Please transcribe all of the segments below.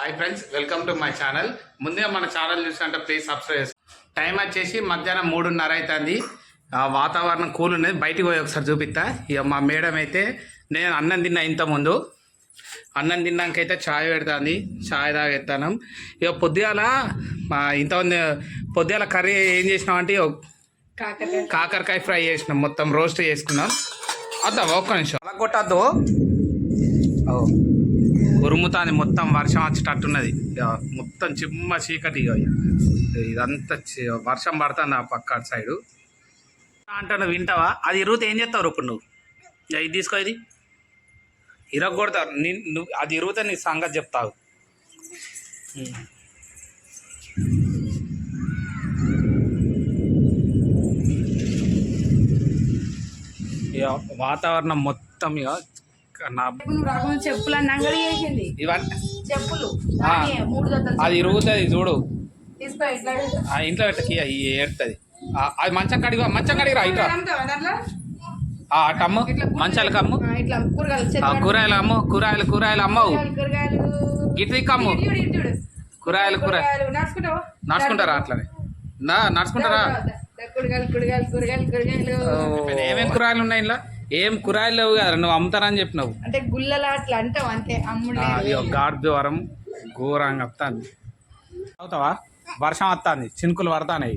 Hi friends welcome to my channel ముందుగా మన channel చూసినట్టే ప్లీజ్ సబ్స్క్రైబ్ టైం వచ్చేసి మధ్యాహ్నం మూడున్నర అవుతుంది. ఆ వాతావరణం కూల్ ఉన్నది. బయటికి పోయి ఒకసారి చూపిస్తా. ఇక మా మేడం అయితే నేను అన్నం తిన్నా ఇంత ముందు అన్నం తిన్నాకైతే ఛాయ్ పెడుతుంది. ఛాయ్ తాగెత్తాను. ఇక పొద్దుగాల మా ఇంతమంది పొద్దుగాల కర్రీ ఏం చేసినాం అంటే ఇగో కాకరకాయ కాకరకాయ ఫ్రై చేసినాం. మొత్తం రోస్ట్ చేసుకున్నాం. అద్దా ఒక్క నిమిషం. అలా కొట్టద్దు. ఉరుముతాని మొత్తం వర్షం వచ్చేటట్టున్నది. ఇక మొత్తం చిమ్మ చీకటి ఇక ఇదంతా వర్షం పడుతుంది ఆ పక్క సైడు. అంటాను వింటావా? అది ఇరుగుతే ఏం చేస్తావు ఇప్పుడు నువ్వు? ఇక ఇది తీసుకో ఇది. ఇరగొడతా నీ నువ్వు అది ఇరుగుతే నీ సంగతి చెప్తావు. ఇక వాతావరణం మొత్తం ఇక చెప్పులు చేసింది. చెప్పులు. అది ఇరుగుతుంది చూడు. తీసుకో ఇట్లా ఆ ఇంట్లో పెట్టకి అది ఏడుతుంది. అది మంచం కడిగి మంచం కడిగిరా ఇట్లా అటు అమ్ము. మంచాలకు అమ్ము. కూరగాయలు అమ్ము కూరగాయలు కూరగాయలు అమ్మవు. కూరగాయలు, కూరగాయలు. గిట్ దిక్కు అమ్ము. కూరగాయలు కూర. నడుచుకుంటారా అట్లనే? నా నడుచుకుంటారా దా, దా, దా, కూరగాయలు కూరగాయలు కూరగాయలు కూరగాయలు. ఏమేమి కూరగాయలు ఉన్నాయి ఇలా ఏం కూరగాయలు లేవు కదా నువ్వు అమ్ముతానని చెప్పినావు. అంటే గుల్లలా అట్లా అంటావు అంతే అమ్ముడు అది గార్ద్వారం ఘోరంగా వస్తుంది అవుతావా? వర్షం వస్తుంది చినుకులు పడతాయి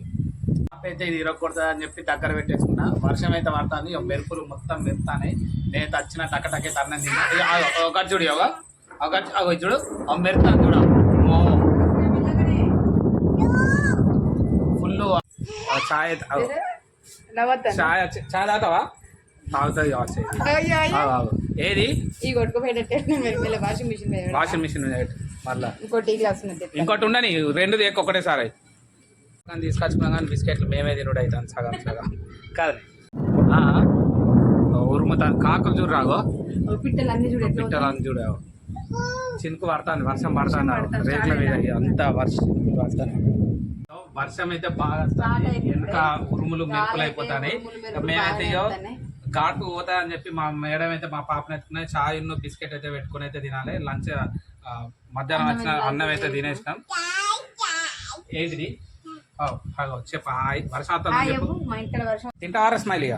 అయితే ఇది ఇరగకూడదు అని చెప్పి దగ్గర పెట్టేసుకున్నా. వర్షం అయితే పడుతుంది మెరుపులు మొత్తం మెరుతాయి నేను వచ్చిన టక టకే తన్నం తిన్నా. ఇక ఆ ఒక చూడు యోగా ఒక ఒక చూడు. ఆ మెరుతాను చూడు ఫుల్ ఛాయ్ ఛాయ్ ఛాయ్ తాగుతావా? తాగుతుంది కావచ్చు. ఏది? ఈ కొట్టుకుపోయేటట్టే వాషింగ్ మిషన్. వాషింగ్ మిషన్ మళ్ళా గ్లాస్ ఇంకోటి ఉండని రెండు దేక ఒకటేసారి. కానీ తీసుకొచ్చుకున్నాం కానీ బిస్కెట్లు మేమే తినుడు అవుతాను సగం సగం. కాదు. ఉరుముతా కాకులు చూడు రాగో ఓ పిట్టలు అన్ని చూడు ఎట్లా పిట్టలు అని చూడు చినుకు పడుతుంది వర్షం పడుతుంది రేట్ల మీద అంత వర్షం పడుతుంది. వర్షం అయితే బాగా వెనక ఉరుములు మెరుపులు అయిపోతాయి మేమైతే బాగా ఇగో అవుతున్నాయి. ఘాటు పోతా అని చెప్పి మా మేడం అయితే మా పాపని ఎత్తుకునే చాయ్ ఉన్న బిస్కెట్ అయితే పెట్టుకుని అయితే తినాలి. లంచ్ మధ్యాహ్నం వచ్చిన అన్నం అయితే తినేసినాం. ఏంటిది? చెప్పు. హాయ్ వర్షం ఆ, వస్తుంది చెప్పు. చెప్పు, మా ఇక్కడ వర్షం. తింటారా స్మైల్ ఇక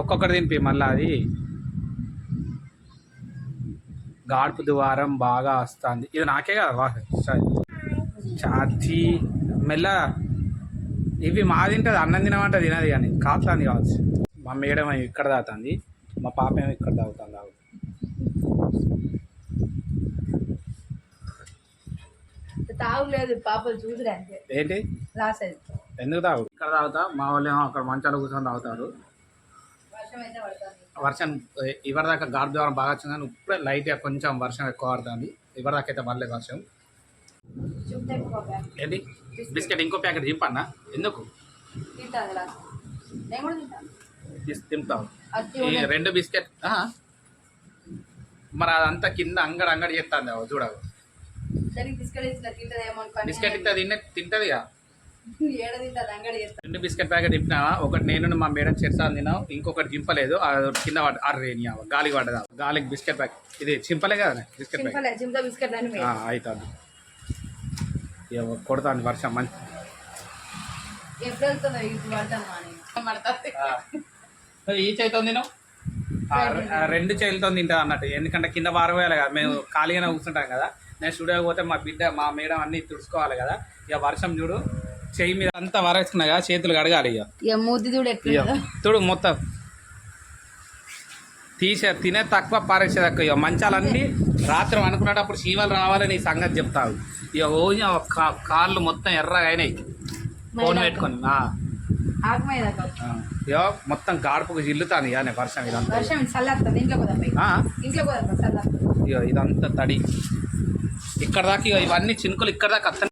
ఒక్కొక్కటి తినిపి మళ్ళీ అది. గాడుపు ద్వారం బాగా వస్తుంది. ఇది నాకే కదా. ఛాతీ మెల్ల ఇవి మా తింటుంది అన్నం తినమంటే తినది కానీ కాపుతుంది కావచ్చు. మా మేడం ఏమో ఇక్కడ తాగుతుంది మా పాప ఏమో ఇక్కడ తాగుతుంది తాగు తాగులేదు పాపలు అంతే. ఏంటి? లాస్ ఎందుకు తాగు? ఇక్కడ తాగుతా మా వాళ్ళు ఏమో అక్కడ మంచాలు కూర్చొని తాగుతారు. వర్షం ఇవరిదాకా గాడి ద్వారా బాగా వచ్చింది కానీ ఇప్పుడే లైట్గా కొంచెం వర్షం ఎక్కువ పడుతుంది ఇవరిదాకా అయితే పర్లేదు వర్షం. ఏంటి? బిస్కెట్. ఇంకో ప్యాకెట్ చింపన్నా ఎందుకు? నేను కూడా అది ఈ రెండు బిస్కెట్. మరి అదంతా కింద అంగడి అంగడి చేస్తుంది చూడవు? దానికి బిస్కెట్ ఇస్తే తినే తింటది రెండు బిస్కెట్ ప్యాకెట్ తిప్పినావా? ఒకటి నేను మా మేడం చెరసాలు తిన్నావు ఇంకొకటి చింపలేదు కింద అర్రే. గాలికి పడ్డదా? గాలికి బిస్కెట్ ప్యాకెట్ ఇది చింపలే కదా బిస్కెట్ ప్యాకెట్. అవుతుంది ఇక కొడుతుంది వర్షం మంచి. ఎప్పుడు వెళ్తుందో ఈ చేతితో తినావు రెండు చేతులతో తింటా అన్నట్టు. ఎందుకంటే కింద పారవేయాలి కదా. మేము ఖాళీగానే కూర్చుంటాం కదా. నేను స్టూడియో పోతే మా బిడ్డ మా మేడం అన్ని తుడుచుకోవాలి కదా. ఇక వర్షం చూడు చెయ్యి మీద అంతా వరేసుకున్నా కదా చేతులు కడగాలి ఇక. మూతి చూడు మొత్తం. తీసే తినే తక్కువ పారేసే తక్కువ ఇక. మంచాలన్నీ రాత్రి అనుకునేటప్పుడు చీమలు రావాలని ఈ సంగతి చెప్తావు ఇక ఓ కాళ్ళు మొత్తం ఎర్రగా అయినాయి. ఫోన్ పెట్టుకొని మొత్తం గాడుపుకు జిల్లుతాను ఇక వర్షం ఇదంతా. వర్షం చల్లేస్తుంది ఇంట్లో ఇంట్లో ఇదంతా తడి. ఇక్కడ దాకా ఇవన్నీ చినుకులు ఇక్కడ దాకా